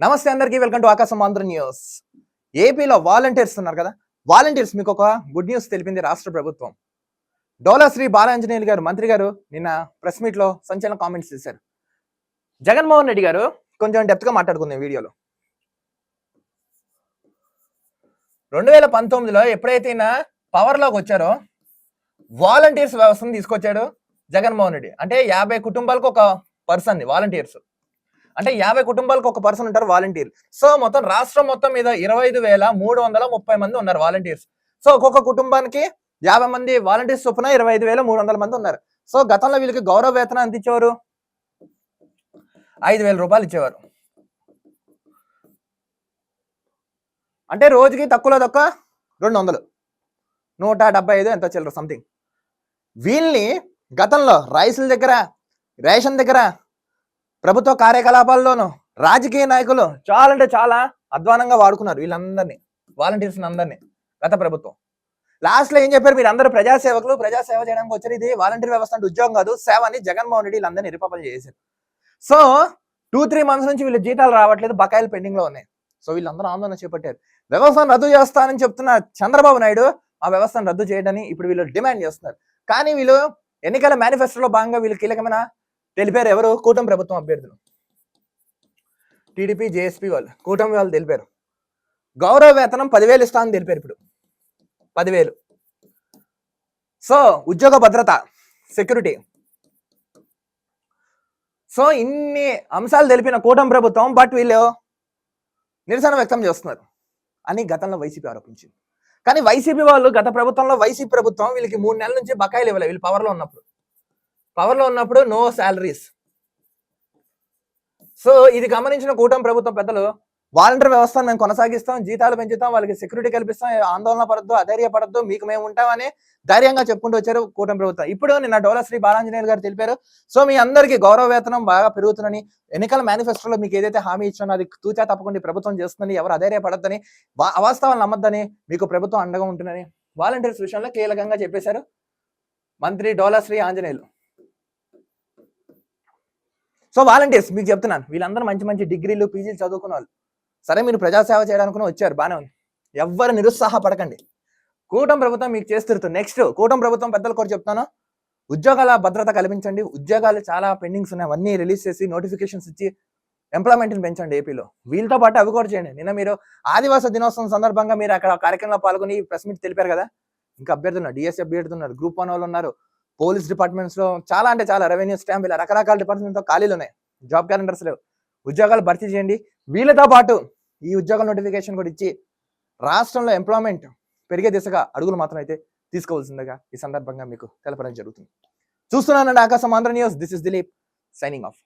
నమస్తే అందరికీ welcome to ఆకాశం ఆంధ్ర న్యూస్. ఏపీలో వాలంటీర్స్ ఉన్నారు కదా వాలంటీర్స్ మీకు ఒక గుడ్ న్యూస్ తెలిపింది రాష్ట్ర ప్రభుత్వం. డోలా శ్రీ బాలాంజనేయులు గారు మంత్రి గారు నిన్న ప్రెస్ మీట్లో సంచలన కామెంట్స్ చేశారు. జగన్మోహన్ రెడ్డి గారు కొంచెం డెప్త్గా మాట్లాడుకుంది మాట్లాడుకుందాం వీడియోలో. రెండు వేల పంతొమ్మిదిలో ఎప్పుడైతే ఈయన పవర్లోకి వచ్చారో వాలంటీర్స్ వ్యవస్థను తీసుకొచ్చాడు జగన్మోహన్ రెడ్డి. అంటే యాభై కుటుంబాలకు ఒక పర్సన్ వాలంటీర్స్. అంటే యాభై కుటుంబాలకు ఒక పర్సన్ ఉంటారు వాలంటీర్. సో మొత్తం రాష్ట్రం మొత్తం మీద ఇరవై ఐదు వేల మూడు వందల ముప్పై మంది ఉన్నారు వాలంటీర్స్. సో ఒక్కొక్క కుటుంబానికి యాభై మంది వాలంటీర్స్ చొప్పున ఇరవై ఐదు వేల మూడు వందల మంది ఉన్నారు. సో గతంలో వీళ్ళకి గౌరవ వేతనం ఎంత ఇచ్చేవారు? ఐదు వేల రూపాయలు ఇచ్చేవారు. అంటే రోజుకి తక్కువలో తక్కువ రెండు వందలు. నూట డెబ్బై ఐదు ఎంత చిల్లర సంథింగ్ వీళ్ళని గతంలో రైసుల దగ్గర రేషన్ దగ్గర ప్రభుత్వ కార్యకలాపాల్లోనూ రాజకీయ నాయకులు చాలా అంటే చాలా అధ్వానంగా వాడుకున్నారు వీళ్ళందరినీ వాలంటీర్స్ అందరినీ గత ప్రభుత్వం. లాస్ట్లో ఏం చెప్పారు మీరు అందరూ ప్రజాసేవకులు ప్రజాసేవ చేయడానికి వచ్చారు. ఇది వాలంటీర్ వ్యవస్థ అంటే ఉద్యోగం కాదు సేవ అని జగన్మోహన్ రెడ్డి వీళ్ళందరినీ ఇరుపపలు చేశారు. సో టూ త్రీ మంత్స్ నుంచి వీళ్ళు జీతాలు రావట్లేదు బకాయిలు పెండింగ్లో ఉన్నాయి. సో వీళ్ళందరూ ఆందోళన చేపట్టారు. వ్యవస్థను రద్దు చేస్తానని చెప్తున్న చంద్రబాబు నాయుడు ఆ వ్యవస్థను రద్దు చేయడని ఇప్పుడు వీళ్ళు డిమాండ్ చేస్తున్నారు. కానీ వీళ్ళు ఎన్నికల మేనిఫెస్టోలో భాగంగా వీళ్ళు కీలకమైన తెలిపారు ఎవరు? కూటమి ప్రభుత్వం అభ్యర్థులు. టీడీపీ జేఎస్పీ వాళ్ళు. కూటమి వాళ్ళు తెలిపారు. గౌరవ వేతనం పదివేలు ఇస్తామని తెలిపారు ఇప్పుడు. పదివేలు. సో ఉద్యోగ భద్రత సెక్యూరిటీ. సో ఇన్ని అంశాలు తెలిపిన కూటమి ప్రభుత్వం బట్ వీళ్ళు నిరసన వ్యక్తం చేస్తున్నారు అని గతంలో వైసీపీ ఆరోపించింది. కానీ వైసీపీ వాళ్ళు గత ప్రభుత్వంలో వైసీపీ ప్రభుత్వం వీళ్ళకి మూడు నెలల నుంచి బకాయిలు ఇవ్వలేదు. వీళ్ళు పవర్లో ఉన్నప్పుడు. పవర్లో ఉన్నప్పుడు నో శాలరీస్ సో ఇది గమనించిన కూటమి ప్రభుత్వం పెద్దలు వాలంటీర్ వ్యవస్థను మేము కొనసాగిస్తాం జీతాలు పెంచుతాం వాళ్ళకి సెక్యూరిటీ కల్పిస్తాం ఆందోళన పడద్దు అధైర్యపడద్దు మీకు మేము ఉంటామని ధైర్యంగా చెప్పుకుంటూ వచ్చారు కూటమి ప్రభుత్వం. ఇప్పుడు నిన్న డోలా శ్రీ బాలాంజనేయులు గారు తెలిపారు సో మీ అందరికీ గౌరవ వేతనం బాగా పెరుగుతుందని ఎన్నికల మేనిఫెస్టోలో మీకు ఏదైతే హామీ ఇచ్చానో అది తూచా తప్పకుండా ప్రభుత్వం చేస్తుందని ఎవరు అధైర్యపడద్దని అవాస్తవాలు నమ్మద్దని మీకు ప్రభుత్వం అండగా ఉంటుందని వాలంటీర్స్ విషయంలో కీలకంగా చెప్పేశారు మంత్రి డోలా శ్రీ ఆంజనేయులు. సో వాలంటీర్స్ మీకు చెప్తున్నాను వీళ్ళందరూ మంచి మంచి డిగ్రీలు పీజీలు చదువుకున్న వాళ్ళు. సరే మీరు ప్రజాసేవ చేయడానికి వచ్చారు బాగానే ఉంది. ఎవ్వరు నిరుత్సాహపడకండి. కూటమి ప్రభుత్వం మీకు చేస్తురుతుంది నెక్స్ట్ కూటమి ప్రభుత్వం పెద్దలు కూడా చెప్తాను ఉద్యోగాల భద్రత కల్పించండి. ఉద్యోగాలు చాలా పెండింగ్స్ ఉన్నాయి. అవన్నీ రిలీజ్ చేసి నోటిఫికేషన్స్ ఇచ్చి ఎంప్లాయ్మెంట్ని పెంచండి ఏపీలో. వీళ్ళతో పాటు అవి కూడా చేయండి. నిన్న మీరు ఆదివాస దినోత్సవం సందర్భంగా మీరు అక్కడ కార్యక్రమంలో పాల్గొని ప్రెస్ మీట్ తెలిపారు కదా? ఇంకా అభ్యర్థులు డిఎస్సీ అభ్యర్థులు ఉన్నారు. గ్రూప్ వన్ వాళ్ళు ఉన్నారు. పోలీస్ డిపార్ట్మెంట్స్లో చాలా అంటే చాలా రెవెన్యూ స్టాంప్ ఇలా రకరకాల డిపార్ట్మెంట్ ఖాళీలు ఉన్నాయి. జాబ్ క్యాలెండర్స్ లేవు. ఉద్యోగాలు భర్తీ చేయండి. వీళ్ళతో పాటు ఈ ఉద్యోగ నోటిఫికేషన్ కూడా ఇచ్చి రాష్ట్రంలో ఎంప్లాయ్మెంట్ పెరిగే దిశగా అడుగులు మాత్రం అయితే తీసుకోవాల్సిందిగా ఈ సందర్భంగా మీకు తెలపడం జరుగుతుంది. చూస్తున్నానండి Aakasam Andhra news this is Dilip signing off